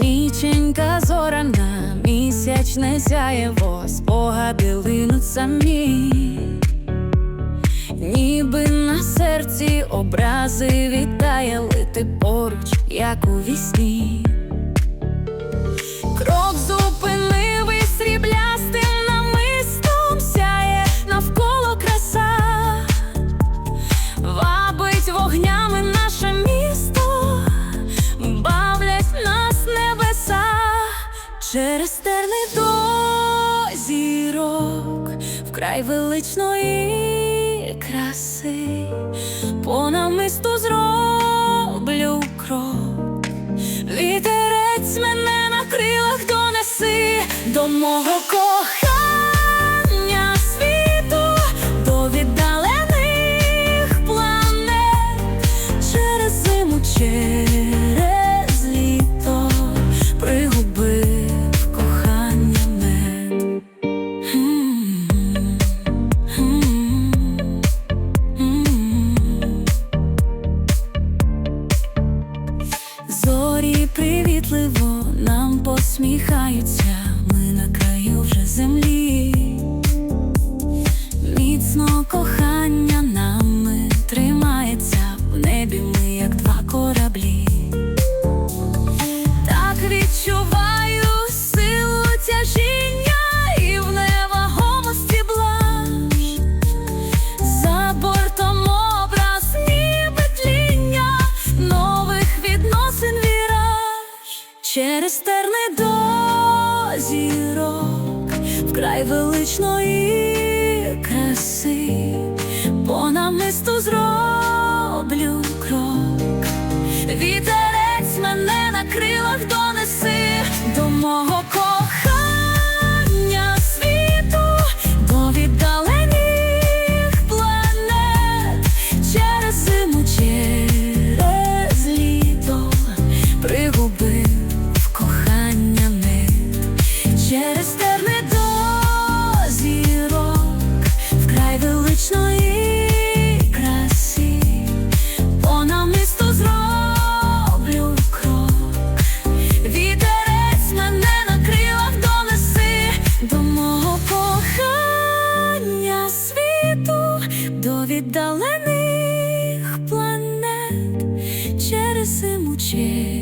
Ніченька зорана, місячне сяєво, спогади линуть самі, ніби на серці образи відтаяли ти поруч, як у вісні. Через терни до зірок, вкрай величної краси, по намисту зроблю крок. Вітерець мене на крилах донеси до мого кохання привітливо нам посміхаються, через терний дозірок вкрай величної краси, по намисту зрок. через терни до зірок, вкрай величної краси, понад зроблю крок, вітерець мене на крилах донеси до мого кохання світу, до віддалених планет через симуче.